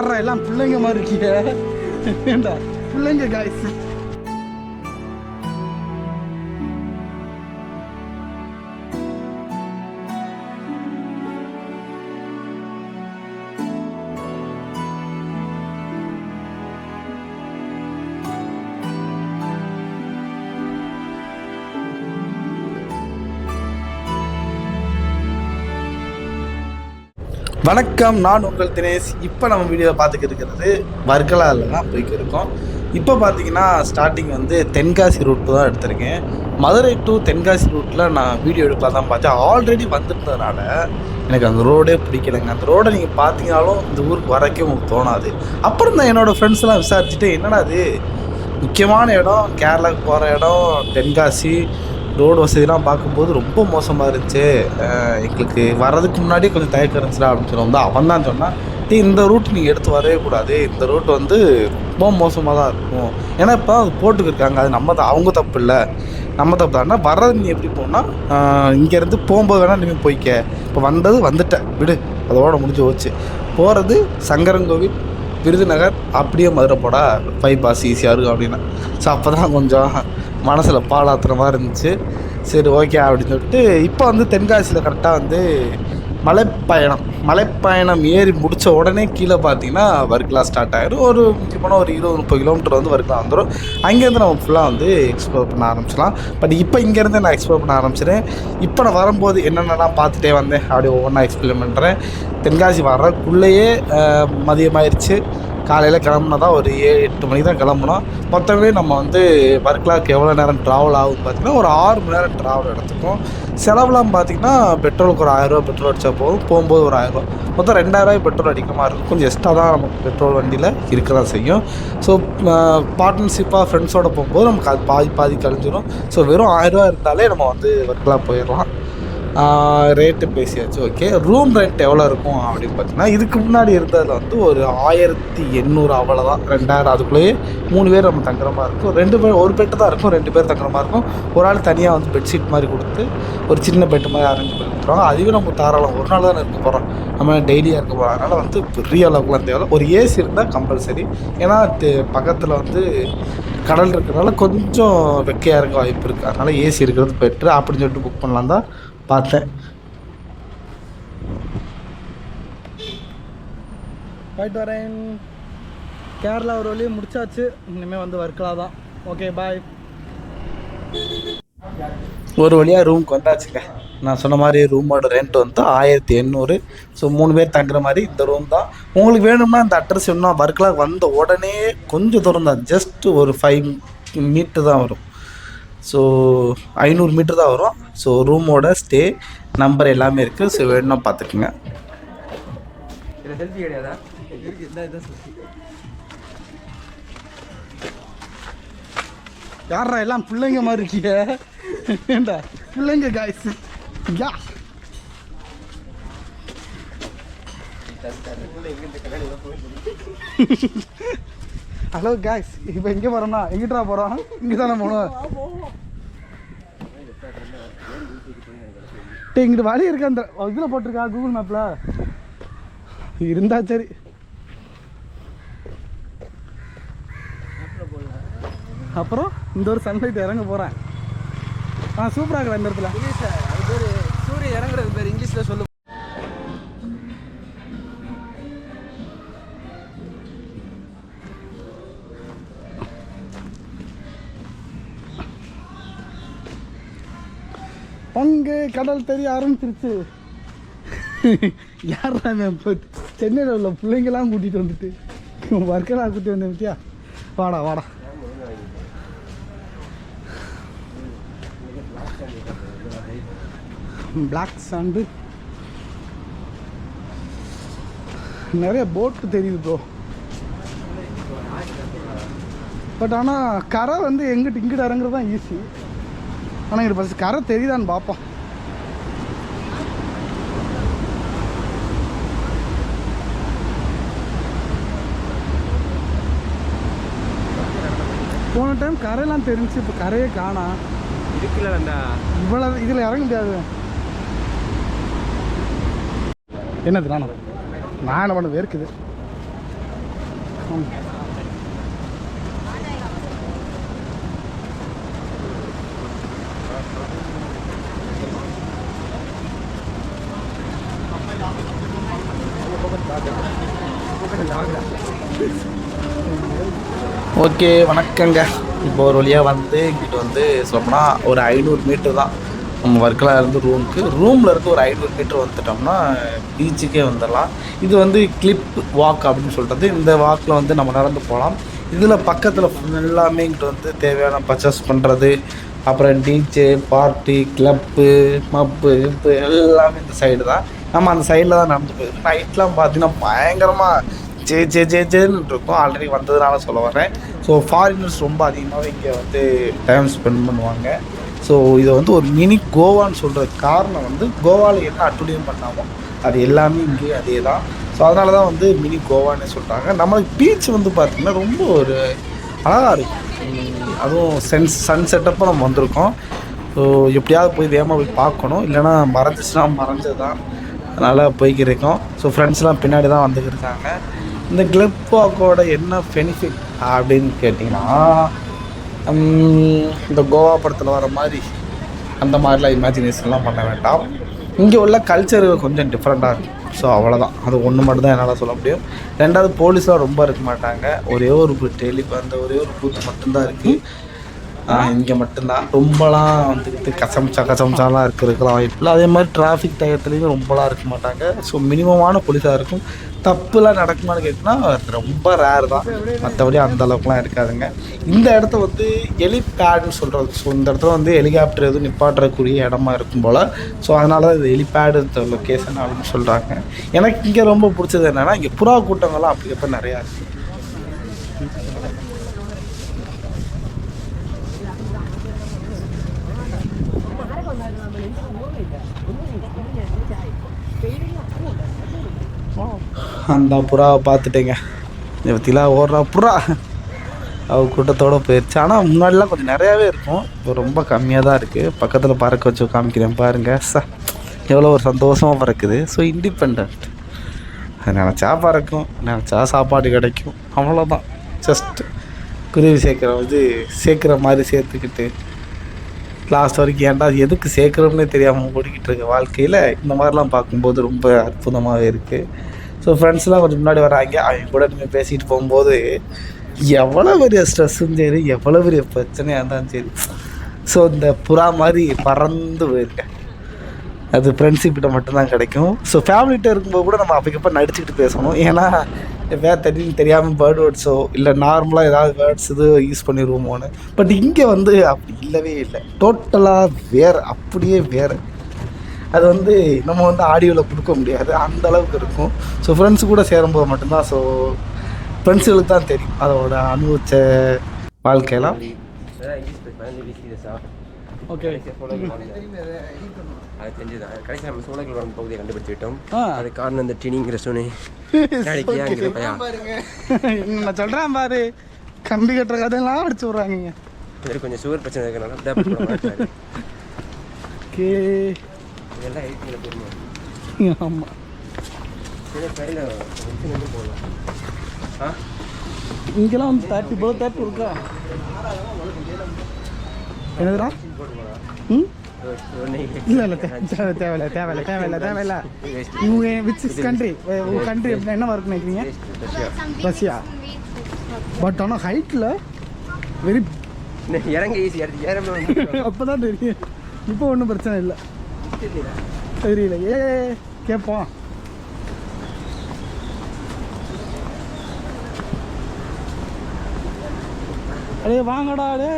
யாரா எல்லாம் பிள்ளைங்க மாதிரி இருக்கீங்க ஏண்டா பிள்ளைங்க காய்ஸ் வணக்கம் நான் உங்கள் தினேஷ். இப்போ நம்ம வீடியோவை பார்த்துக்கிட்டு இருக்கிறது வர்க்கலாவில் தான் போய்க்கு இருக்கோம். இப்போ பார்த்தீங்கன்னா ஸ்டார்டிங் வந்து தென்காசி ரூட் தான் எடுத்திருக்கேன். மதுரை டு தென்காசி ரூட்டில் நான் வீடியோ எடுக்கலாம் தான் பார்த்தேன். ஆல்ரெடி வந்துருந்ததுனால எனக்கு அந்த ரோடே பிடிக்கலைங்க. அந்த ரோடை நீங்கள் பார்த்தீங்கனாலும் இந்த ஊருக்கு வரக்கே உங்களுக்கு தோணாது. அப்புறம் தான் என்னோடய ஃப்ரெண்ட்ஸ்லாம் விசாரிச்சுட்டு என்னடா அது முக்கியமான இடம் கேரளாவுக்கு போகிற இடம் தென்காசி ரோடு வசதிலாம் பார்க்கும்போது ரொம்ப மோசமாக இருந்துச்சு. எங்களுக்கு வர்றதுக்கு முன்னாடியே கொஞ்சம் தயக்கம் இருந்துச்சுடா அப்படின்னு சொல்லி வந்து அவன் தான் சொன்னான் டீ இந்த ரூட் நீங்கள் எடுத்து வரவே கூடாது. இந்த ரூட் வந்து ரொம்ப மோசமாக தான் இருக்கும். ஏன்னா இப்போ அது போட்டுக்கிருக்காங்க. அது நம்ம தான் அவங்க தப்பு இல்லை. நம்ம தப்பு தான்னா வர்றது நீ எப்படி போனால் இங்கேருந்து போகும்போது வேணால் நீங்கள் போய்க்க. இப்போ வந்தது வந்துட்டேன். விடு. அதோட முடிஞ்சு போச்சு. போகிறது சங்கரங்கோவில் விருதுநகர் அப்படியே மதுரை போடா பைபாஸ் ஈஸியாக இருக்கும் அப்படின்னா. ஸோ அப்போ தான் கொஞ்சம் மனசில் பாலாத்துற மாதிரி இருந்துச்சு. சரி ஓகே அப்படின்னு சொல்லிட்டு இப்போ வந்து தென்காசியில் கரெக்டாக வந்து மலைப்பயணம் மலைப்பயணம் ஏறி முடித்த உடனே கீழே பார்த்தீங்கன்னா வர்க்கலா ஸ்டார்ட் ஆகிடும் ஒரு முக்கியமான ஒரு இருபது முப்பது கிலோமீட்டர் வந்து வர்க்கலா வந்துடும் அங்கேருந்து நம்ம ஃபுல்லாக வந்து எக்ஸ்ப்ளோர் பண்ண ஆரம்பிச்சிடலாம். பட் இப்போ இங்கேருந்து நான் எக்ஸ்ப்ளோர் பண்ண ஆரம்பிச்சிட்டேன் இப்போ நான் வரும்போது என்னென்னலாம் பார்த்துட்டே வந்தேன் அப்படி ஒவ்வொன்றா எக்ஸ்பிளைன் பண்ணுறேன் தென்காசி வர்றதுக்குள்ளேயே மதியமாயிருச்சு. காலையில் கிளம்புனா தான் ஒரு ஏழு எட்டு மணிக்கு தான் கிளம்புனோம். மொத்தமே நம்ம வந்து பர்க்லாக்கு எவ்வளோ நேரம் ட்ராவல் ஆகும்னு பார்த்தீங்கன்னா ஒரு ஆறு மணி நேரம் ட்ராவல் எடுத்துக்கும் செலவுலாம் பார்த்தீங்கன்னா பெட்ரோலுக்கு ஒரு ஆயிரரூவா பெட்ரோல் அடித்தா போதும். போகும்போது ஒரு ஆயிரம் மொத்தம் ரெண்டாயிரரூவாய் பெட்ரோல் அடிக்க மாதிரி இருக்கும். கொஞ்சம் எக்ஸ்ட்ரா தான் நமக்கு பெட்ரோல் வண்டியில் இருக்க தான் செய்யும் ஸோ பார்ட்னர்ஷிப்பாக ஃப்ரெண்ட்ஸோடு போகும்போது நமக்கு அது பாதி பாதி கழிஞ்சிடும் ஸோ வெறும் ஆயிரரூவா இருந்தாலே நம்ம வந்து வர்க்கலா போயிடலாம். ரேட்டு பேசியாச்சு ஓகே ரூம் ரெண்ட் எவ்வளோ இருக்கும் அப்படின்னு பார்த்தீங்கன்னா இதுக்கு முன்னாடி இருந்ததில் வந்து ஒரு ஆயிரத்தி எண்ணூறு அவ்வளோதான் ரெண்டாயிரம் அதுக்குள்ளேயே மூணு பேர் நம்ம தங்குற மாதிரி இருக்கும். ரெண்டு பேர் ஒரு பெட்டு தான் இருக்கும் ரெண்டு பேர் தங்குற மாதிரி இருக்கும். ஒரு ஆள் தனியாக வந்து பெட்ஷீட் மாதிரி கொடுத்து ஒரு சின்ன பெட்டு மாதிரி அரேஞ்ச் பண்ணி கொடுத்துருவாங்க. அதுவே நம்ம தாராளம் ஒரு நாள் தானே இருக்க போகிறோம் நம்ம டெய்லியாக இருக்க போகிறோம் அதனால் வந்து பெரிய அளவுக்குலாம் தேவை ஒரு ஏசி இருந்தால் கம்பல்சரி ஏன்னா பக்கத்தில் வந்து கடல் இருக்கிறனால கொஞ்சம் வெக்கையாக இருக்க வாய்ப்பு இருக்குது அதனால் ஏசி இருக்கிறது பெட்ரு அப்படின்னு சொல்லிட்டு புக் பண்ணலாம் தான் பார்த்தேன் போயிட்டு வரேன். கேரளா ஒரு வழியை முடிச்சாச்சு. இனிமேல் வந்து வர்க்கலா தான். ஓகே பாய் ஒரு வழியாக ரூமுக்கு வந்தாச்சுங்க. நான் சொன்ன மாதிரி ரூமோட ரெண்ட் வந்து ஆயிரத்தி எண்ணூறு. ஸோ மூணு பேர் தங்குற மாதிரி இந்த ரூம் தான். உங்களுக்கு வேணும்னா இந்த அட்ரஸ் இன்னும் வர்க்கலா வந்த உடனே கொஞ்சம் தூரம் தான். ஜஸ்ட் ஒரு ஃபைவ் மீட்டர் தான் வரும். ஸோ ஐநூறு மீட்டர் தான் வரும். ஸோ ரூமோட ஸ்டே நம்பர் எல்லாமே இருக்குது ஸோ வேணும்னா பார்த்துக்குங்க யாரா எல்லாம் பிள்ளைங்க மாதிரி இருக்கீங்க? ஏண்டா? பிள்ளைங்க காய்ஸ் யா. ஹலோ காய்ஸ் இப்போ எங்கே போகிறோம்னா எங்கிட்டா போகிறோம் இங்கே தானே போகணும் டே இங்கிட்டு வழி இருக்கு அந்த இதில் போட்டிருக்கா கூகுள் மேப்பில் இருந்தா சரி. அப்புறம் இந்த ஒரு சன்லைட் இறங்க போகிறேன் ஆ சூப்பராக இருக்கிற இந்த இடத்துல. சூரிய இறங்குறது பேர் இங்கிலீஷில் சொல்லு. இங்கே கடல் தெரிய ஆரம்பிச்சிருச்சு. யாரா இப்போ சென்னையில் உள்ள பிள்ளைங்கெல்லாம் கூட்டிகிட்டு வந்துட்டு ஒர்க்கெல்லாம் கூட்டிட்டு வந்தேன் பத்தியா? வாடா வாடா. பிளாக் சாண்டு நிறைய போட்டு தெரியுது ப்ரோ பட் ஆனால் கரை வந்து எங்கிட்டு இங்கிட்டு இறங்குறது தான் ஈஸி ஆனால் இங்கே பஸ் கரை தெரியுதான்னு பார்ப்போம் போன டைம் கரையெல்லாம் தெரிஞ்சு இப்போ கரையே காணா. இருக்குல்ல அந்த இவ்வளோ இதில் இறங்க முடியாது. என்னது நானும் நான் பண்ண வேர்க்குது. ஓகே வணக்கங்க. இப்போ ஒரு வழியாக வந்து இங்கிட்ட வந்து சொல்லப்போனால் ஒரு ஐநூறு மீட்ரு தான். நம்ம வர்க்கலா இருந்து ரூமுக்கு ரூமில் இருந்து ஒரு ஐநூறு மீட்ரு வந்துட்டோம்னா பீச்சுக்கே வந்துடலாம். இது வந்து கிளிப் வாக் அப்படின்னு சொல்கிறது இந்த வாக்கில் வந்து நம்ம நடந்து போகலாம். இதில் பக்கத்தில் எல்லாமே இங்கிட்ட வந்து தேவையான பர்ச்சேஸ் பண்ணுறது அப்புறம் டீச்சே பார்ட்டி கிளப்பு மப்பு கிப்பு எல்லாமே இந்த சைடு தான். நம்ம அந்த சைடில் தான் நடந்து போயிருக்கோம் நைட்லாம் பார்த்தீங்கன்னா பயங்கரமாக ஜே ஜே ஜே ஜேன்னு இருக்கும். ஆல்ரெடி வந்ததுனால சொல்ல வரேன் ஸோ ஃபாரினர்ஸ் ரொம்ப அதிகமாகவே இங்கே வந்து டைம் ஸ்பெண்ட் பண்ணுவாங்க. ஸோ இதை வந்து ஒரு மினி கோவான்னு சொல்கிற காரணம் வந்து கோவாவில் என்ன அட்டுழியம் பண்ணாமோ அது எல்லாமே இங்கேயும் அதே தான் ஸோ அதனால தான் வந்து மினி கோவான்னு சொல்கிறாங்க நம்மளுக்கு பீச் வந்து பார்த்திங்கன்னா ரொம்ப ஒரு அழகாக இருக்கும். அதுவும் சன் சன் செட்டப்போ நம்ம வந்திருக்கோம். ஸோ எப்படியாவது போய் வேகமாக போய் பார்க்கணும். இல்லைன்னா மறைஞ்சிச்சுன்னா மறைஞ்சது தான் அதனால் போய்க்கிருக்கோம் ஸோ ஃப்ரெண்ட்ஸ்லாம் பின்னாடி தான் வந்துக்கிருக்காங்க இந்த கிளப் வாக்கோட என்ன பெனிஃபிட் அப்படின்னு கேட்டிங்கன்னா இந்த கோவா படத்தில் வர மாதிரி அந்த மாதிரிலாம் இமேஜினேஷன்லாம் பண்ண வேண்டாம். இங்கே உள்ள கல்ச்சர் கொஞ்சம் டிஃப்ரெண்ட்டாக இருக்கும் ஸோ அவ்வளோதான் அது ஒன்று மட்டும் தான் என்னால் சொல்ல முடியும். ரெண்டாவது போலீஸ்லாம் ரொம்ப இருக்க மாட்டாங்க. ஒரே ஒரு டெலி அந்த ஒரே ஒரு பூத்து மட்டும்தான் இருக்குது இங்கே மட்டும்தான். ரொம்பலாம் வந்துக்கிட்டு கசம்சா கசம்சாலாம் இருக்கிறதுக்கெல்லாம் வாய்ப்பு இல்லை. அதே மாதிரி டிராஃபிக் டயத்துலேயும் ரொம்பலாம் இருக்க மாட்டாங்க. ஸோ மினிமமான போலீஸாக இருக்கும். தப்புலாம் நடக்குமான்னு கேட்டிங்கன்னா ரொம்ப ரேர் தான். மற்றபடி அந்த அளவுக்குலாம் இருக்காதுங்க. இந்த இடத்த வந்து எலிபேடுன்னு சொல்கிறது ஸோ இந்த இடத்துல வந்து ஹெலிகாப்டர் எதுவும் நிப்பாட்டுறக்கூடிய இடமா இருக்கும் போல். ஸோ அதனால தான் இது ஹெலிபேடு லொக்கேஷன் அப்படின்னு சொல்கிறாங்க எனக்கு இங்கே ரொம்ப பிடிச்சது என்னென்னா இங்கே புறா கூட்டங்கள்லாம் அப்படி அப்போ நிறையா இருக்குது அந்த புறாவை பார்த்துட்டேங்க. பற்றிலாம் ஓடுறா புறா. அவ கூட்டத்தோடு போயிடுச்சு ஆனால் முன்னாடிலாம் கொஞ்சம் நிறையாவே இருக்கும். இப்போ ரொம்ப கம்மியாக தான் இருக்குது பக்கத்தில் பறக்க வச்சு காமிக்கிறேன் பாருங்கள் ச எவ்வளோ ஒரு சந்தோஷமாக பறக்குது. ஸோ இண்டிபெண்ட் அது நினச்சா பறக்கும் நினச்சா சாப்பாடு கிடைக்கும். அவ்வளோதான் ஜஸ்ட் குருவி சேர்க்குற வந்து சேர்க்குற மாதிரி சேர்த்துக்கிட்டு லாஸ்ட் வரைக்கும் ஏன்டா எதுக்கு சேர்க்குறோம்னே தெரியாமல் ஓடிக்கிட்டு இருக்க வாழ்க்கையில் இந்த மாதிரிலாம் பார்க்கும்போது ரொம்ப அற்புதமாகவே இருக்குது ஸோ ஃப்ரெண்ட்ஸ்லாம் கொஞ்சம் முன்னாடி வராங்க. அவங்க கூட நீங்கள் பேசிகிட்டு போகும்போது எவ்வளோ பெரிய ஸ்ட்ரெஸ்ஸும் சரி எவ்வளோ பெரிய பிரச்சனையாக இருந்தாலும் சரி. ஸோ இந்த புறா மாதிரி பறந்து போயிருக்கேன். அது ஃப்ரெண்ட்ஷிப் கிட்ட மட்டும்தான் கிடைக்கும். ஸோ ஃபேமிலிகிட்ட இருக்கும்போது கூட நம்ம அப்பக்கப்போ நடிச்சுக்கிட்டு பேசணும். ஏன்னா வேறு தெரியும் தெரியாமல் பேர்ட் வேர்ட்ஸோ இல்லை நார்மலாக ஏதாவது வேர்ட்ஸ் இது யூஸ் பண்ணிடுவோமோன்னு பட் இங்கே வந்து அப்படி இல்லவே இல்லை. டோட்டலாக வேறு அப்படியே வேறு. அது வந்து நம்ம வந்து ஆடியோவில் கொடுக்க முடியாது. அந்த அளவுக்கு இருக்கும். ஸோ ஃப்ரெண்ட்ஸ் கூட சேரும்போது மட்டும்தான். ஸோ ஃப்ரெண்ட்ஸுகளுக்கு தான் தெரியும். அதோட அனுபவிச்ச வாழ்க்கையெல்லாம். ஓகே அது தெரிஞ்சுதான் கடைசி நம்ம சோழர்கள் வரும் பகுதியை கண்டுபிடிச்சு விட்டோம் ஆ. அது காரணம் இந்த டினிங்கிற ஸ்டோனு நாளைக்கு ஏன் பையா நான் சொல்கிறேன் பாரு. கம்பி கட்டுற கதையெல்லாம் அடிச்சு விட்றாங்க. இதில் கொஞ்சம் சுகர் பிரச்சனை மாட்டாரு ஓகே. இதெல்லாம் எயிட்டில் போடணும்? ஆமாம் இங்கெல்லாம் வந்து தேர்ட்டி போல தேர்ட்டி இருக்கா? என்னதுடா? ம்? இல்லை இல்லை தேவை தேவையில்ல தேவையில்ல தேவையில்ல தேவையில்ல. இவங்க விச் இஸ் கண்ட்ரி உங்கள் கண்ட்ரி அப்படின்னா என்ன ஒர்க் நினைக்கிறீங்க? ரஷ்யா பட் ஆனால் ஹைட்டில் வெரி இறங்க ஈஸி அப்போ தான் தெரியும். இப்போ ஒன்றும் பிரச்சனை இல்லை. தெரியல. ஏ கேட்போம் அடே வாங்கடா டே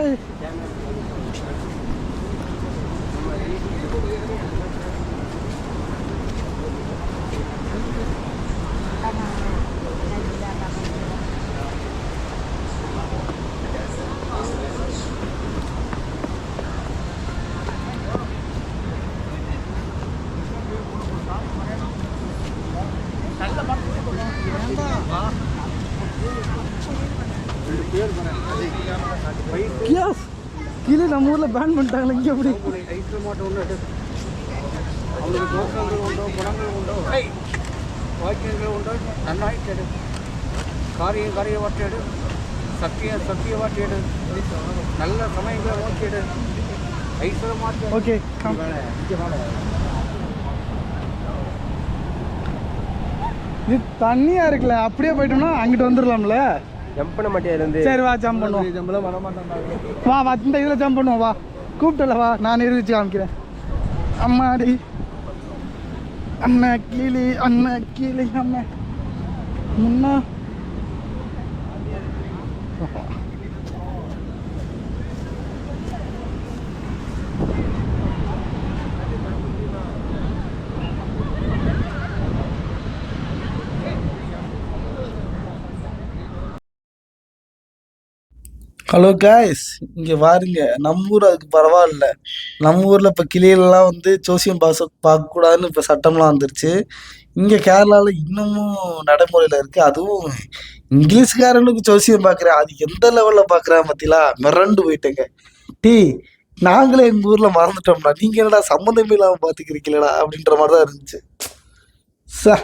நம்ம ஊரில் பேன் பண்ணிட்டாங்களே இங்கே எப்படி? வாக்கியங்கள் உண்டோ நன்னாயிட்டேடு காரியம் காரிய வாட்டியேடு சத்திய சத்திய வாட்டியேடு நல்ல சமயங்களை நோக்கியேடு ஐஸ்வரமாக ஓகே இது தண்ணியாக இருக்குல்ல அப்படியே போயிட்டோம்னா அங்கிட்டு வந்துடலாம்ல? ஜம்ப் பண்ண சரி வா ஜம்ப் பண்ணுவோம். வர வா வா இந்த இதில் ஜம்ப் பண்ணுவோம் வா. கூப்பிட்டல வா நான் நிரூபிச்சு காமிக்கிறேன். அம்மாடி. அண்ணா கீழி அண்ணா கீழி அம்மா. முன்னா. ஹலோ காய்ஸ் இங்கே வாருங்க நம்ம ஊர் அதுக்கு பரவாயில்ல. நம்ம ஊரில் இப்போ கிளியெல்லாம் வந்து ஜோசியம் பாச பார்க்கக்கூடாதுன்னு இப்போ சட்டம்லாம் வந்துருச்சு. இங்கே கேரளாவில் இன்னமும் நடைமுறையில் இருக்குது அதுவும் இங்கிலீஷ்காரனுக்கு ஜோசியம் பார்க்குறேன் அது எந்த லெவலில் பார்க்குறேன் பார்த்தீங்களா மிரண்டு போயிட்டேங்க. டீ நாங்களே எங்கள் ஊரில் மறந்துட்டோம்டா. நீங்கள் என்னடா சம்மந்தமே இல்லாமல் பார்த்துக்கிறீங்களா அப்படின்ற மாதிரி தான் இருந்துச்சு. ச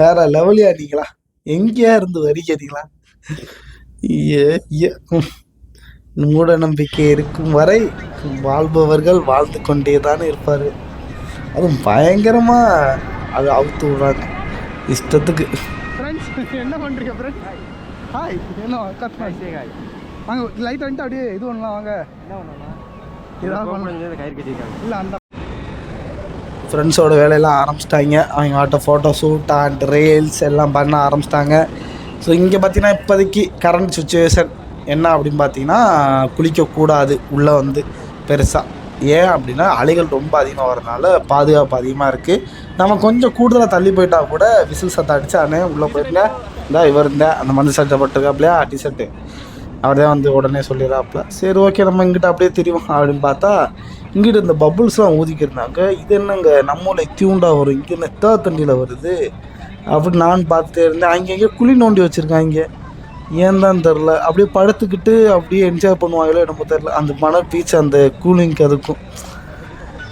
வேற லெவலியா நீங்களா? எங்கேயா இருந்து வரீங்க நீங்களா? மூட நம்பிக்கை இருக்கும் வரை வாழ்பவர்கள் வாழ்ந்து கொண்டே தானே இருப்பார். அதுவும் பயங்கரமா அது அவுத்து விடுறாங்க. இஷ்டத்துக்கு. என்ன ஃப்ரெண்ட்ஸ் ஹாய் என்ன வாங்க லைட் வந்துட்டு அப்படியே இது பண்ணலாம் வாங்க. இல்லை அந்த ஃப்ரெண்ட்ஸோட வேலையெல்லாம் ஆரம்பிச்சிட்டாங்க. அவங்க ஆட்ட ஃபோட்டோ ஷூட் அண்ட் ரீல்ஸ் எல்லாம் பண்ண ஆரம்பிச்சிட்டாங்க. ஸோ இங்கே பார்த்தீங்கன்னா இப்போதைக்கு கரண்ட் சுச்சுவேஷன் என்ன அப்படின்னு பார்த்தீங்கன்னா குளிக்கக்கூடாது உள்ளே வந்து பெருசாக ஏன் அப்படின்னா அலைகள் ரொம்ப அதிகமாக வரதுனால பாதுகாப்பு அதிகமாக இருக்குது நம்ம கொஞ்சம் கூடுதலாக தள்ளி போயிட்டா கூட விசில் சத்தம் அடிச்சு அண்ணே உள்ளே போயிருங்க. இந்தா இவர் இருந்த அந்த மஞ்சள் சட்டை போட்டிருக்காப்லையா டிஷர்ட்டு அவர் தான் வந்து உடனே சொல்லிடுறாப்புல. சரி ஓகே நம்ம இங்கிட்ட அப்படியே தெரியும் அப்படின்னு பார்த்தா இங்கிட்ட இந்த பபுள்ஸ்லாம் ஊதிக்கிருந்தாங்க இது என்னங்க நம்மளை தியூண்டாக வரும்? இங்கே நெத்தா தண்ணியில் வருது? அப்படின்னு நான் பார்த்துட்டே இருந்தேன். அங்கங்கே குழி நோண்டி வச்சுருக்காங்க ஏன் தான் தெரில. அப்படியே படுத்துக்கிட்டு அப்படியே என்ஜாய் பண்ணுவாங்களோ என்னமோ தெரில அந்த மணல் பீச் அந்த கூலிங்க்கு அதுக்கும்.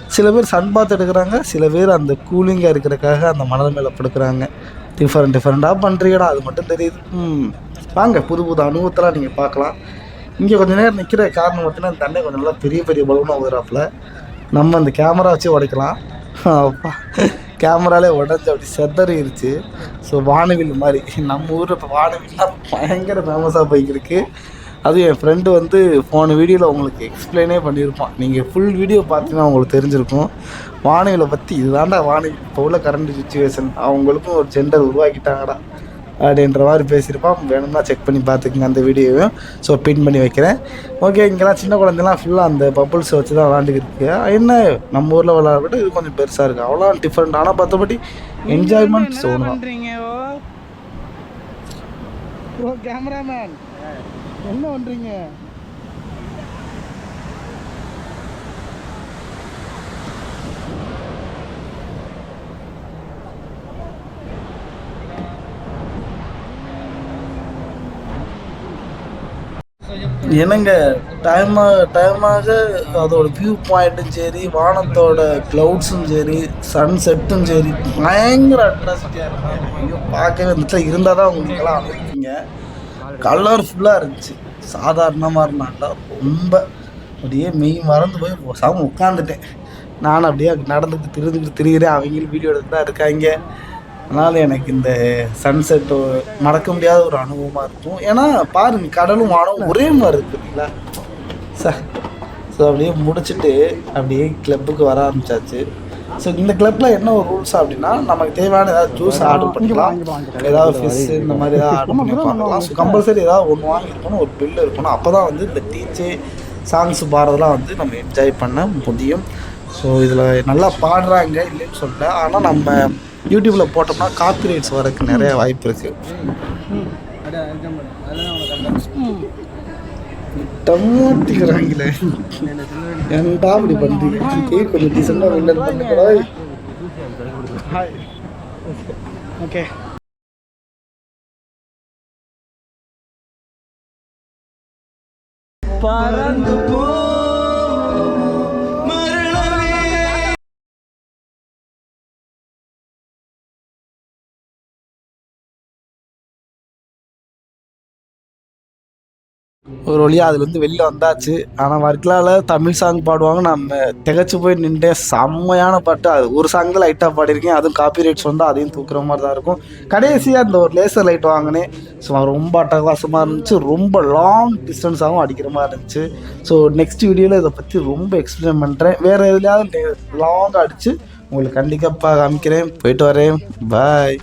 சில பேர் சன் பாத் எடுக்கிறாங்க. சில பேர் அந்த கூலிங்காக இருக்கிறக்காக அந்த மணல் மேலே படுக்கிறாங்க. டிஃப்ரெண்ட் டிஃப்ரெண்ட்டாக பண்ணுறீங்கடா அது மட்டும் தெரியுது. ம். வாங்க புது புது அனுபவத்தெல்லாம் நீங்கள் பார்க்கலாம். இங்கே கொஞ்சம் நேரம் நிற்கிற காரணம் பார்த்தீங்கன்னா இந்த தண்ணி கொஞ்சம் நல்லா பெரிய பெரிய பலூனாக ஊதுறாப்புல நம்ம அந்த கேமரா வச்சு உடைக்கலாம். அப்பா. கேமராலே உடஞ்சி அப்படி செதறிடுச்சு ஸோ வானவில் மாதிரி. நம்ம ஊரில் இப்போ வானவில்லாம் பயங்கர ஃபேமஸாக போய்க்கிருக்கு. அதுவும் என் ஃப்ரெண்டு வந்து போன வீடியோவில் உங்களுக்கு எக்ஸ்பிளைனே பண்ணியிருப்பான். நீங்கள் ஃபுல் வீடியோ பார்த்தீங்கன்னா உங்களுக்கு தெரிஞ்சிருக்கும். வானவிலை பற்றி இதுதான்டா வானவில் இப்போ உள்ள கரண்ட் சுச்சுவேஷன் அவங்களுக்கும் ஒரு ஜெண்டர் உருவாக்கிட்டாங்கடா. அப்படின்ற மாதிரி பேசியிருப்பான் வேணும்னா செக் பண்ணி பார்த்துக்குங்க அந்த வீடியோவையும் ஸோ பின் பண்ணி வைக்கிறேன். ஓகே இங்கெல்லாம் சின்ன குழந்தைலாம் ஃபுல்லாக அந்த பப்புள்ஸ் வச்சு தான் விளாண்டுக்கிட்டு இருக்கு. என்ன நம்ம ஊரில் விளாட விட இது கொஞ்சம் பெருசாக இருக்குது அவ்வளோ டிஃப்ரெண்ட் ஆனால் பார்த்தபடி என்ஜாய்மெண்ட் ஓ? கேமராமேன் என்ன பண்ணுறீங்க என்னங்க டைமாக டைமாக அதோட வியூ பாயிண்ட்டும் சரி வானத்தோட க்ளவுட்ஸும் சரி சன்செட்டும் சரி பயங்கர அட்ராசிட்டியாக இருக்கும். ஐயோ பார்க்கவே இருந்துச்சு இருந்தால் தான் உங்களுக்கெல்லாம் அமைப்பீங்க கலர்ஃபுல்லாக இருந்துச்சு. சாதாரணமாக இருந்தாண்டா ரொம்ப அப்படியே மெய் மறந்து போய் சாமி உட்காந்துட்டேன் நானும் அப்படியே நடந்துட்டு திருந்துட்டு திரிகிறேன் அவங்களும் வீடியோ எடுத்து தான் இருக்காங்க. அதனால் எனக்கு இந்த சன்செட் மறக்க முடியாத ஒரு அனுபவமாக இருக்கும். ஏன்னா பாருங்க கடலும் வானம் ஒரே மாதிரி இருக்கு இல்லைங்களா? சார் ஸோ அப்படியே முடிச்சுட்டு அப்படியே கிளப்புக்கு வர ஆரம்பிச்சாச்சு. ஸோ இந்த கிளப்பில் என்ன ஒரு ரூல்ஸ் அப்படின்னா நமக்கு தேவையான ஏதாவது ஜூஸ் ஆர்டர் பண்ணிக்கலாம். ஏதாவது ஃபிஷ் இந்த மாதிரி ஏதாவது ஆர்டர் பண்ணி பார்க்கலாம். ஸோ கம்பல்சரி ஏதாவது ஒன்று வாங்கியிருக்கணும் ஒரு பில் இருக்கணும். அப்போ தான் வந்து இந்த டீச்சே சாங்ஸ் பாடுறதெல்லாம் வந்து நம்ம என்ஜாய் பண்ண முடியும். ஸோ இதில் நல்லா பாடுறாங்க இல்லைன்னு சொல்லல. ஆனால் நம்ம யூடியூப்பில் போட்டோம்னா காப்பிரைட்ஸ் வரக்கு நிறைய வாய்ப்பு இருக்குது டம்மாட்டிக்கிறாங்களே ஏன்டா அப்படி பண்ணுறீங்க கொஞ்சம் டீசெண்டாக வெளில பண்ணுங்களா ஹாய் ஓகே பறந்து போ. ஒரு வழியாக அதுலேருந்து வெளில வந்தாச்சு. ஆனால் வர்க்கலாவில் தமிழ் சாங் பாடுவாங்க. நம்ம திகச்சு போய் நின்றேன் செம்மையான பாட்டு. அது ஒரு சாங் தான் லைட்டாக பாடியிருக்கேன். அதுவும் காப்பி ரைட்ஸ் வந்தால் அதையும் தூக்குற மாதிரி தான் இருக்கும். கடைசியாக அந்த ஒரு லேசர் லைட் வாங்கினேன். ஸோ ரொம்ப அட்டகாசமாக இருந்துச்சு. ரொம்ப லாங் டிஸ்டன்ஸாகவும் அடிக்கிற மாதிரி இருந்துச்சு. ஸோ நெக்ஸ்ட் வீடியோவில் இதை பற்றி ரொம்ப எக்ஸ்பிளைன் பண்ணுறேன் வேறு எதுலையாவது லாங்காக அடித்து உங்களுக்கு கண்டிப்பாக காமிக்கிறேன். போயிட்டு வரேன். பாய்